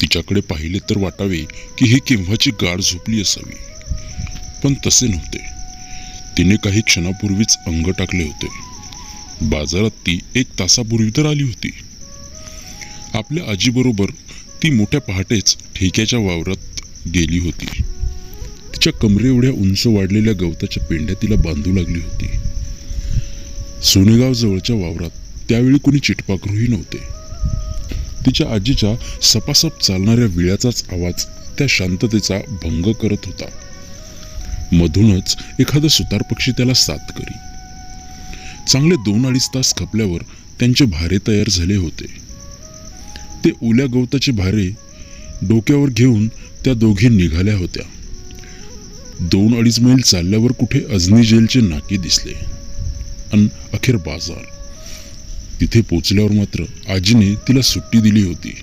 तिच्याकडे पाहिले तर वाटावे की ही केव्हाची गाढ झोपली असावी. पण तसे नव्हते. तिने काही क्षणापूर्वीच अंग टाकले होते. बाजारात ती एक तासापूर्वी तर आली होती. आपल्या आजीबरोबर ती मोठ्या पहाटेच ठेक्याच्या वावरात गेली होती. तिच्या कमरे एवढ्या उंच वाढलेल्या गवताच्या पेंड्या तिला बांधू लागली होती. सोनेगाव जवळच्या वावरात त्यावेळी कोणी चिटपाकरूही नव्हते. तिच्या आजीच्या सपासप चालणाऱ्या विळ्याचाच आवाज त्या शांततेचा भंग करत होता. मधूनच एखादं सुतार पक्षी त्याला साथ करी. चांगले दोन अडीच तास खपल्यावर त्यांचे भारे तयार झाले होते. ते ओल्या गवताचे भारे डोक्यावर घेऊन त्या दोघी निघाल्या होत्या. दोन अडीच मैल चालल्यावर कुठे अजनी जेलचे नाके दिसले. अन अखेर बाजार. तिथे पोचल्यावर मात्र आजीने तिला सुट्टी दिली होती.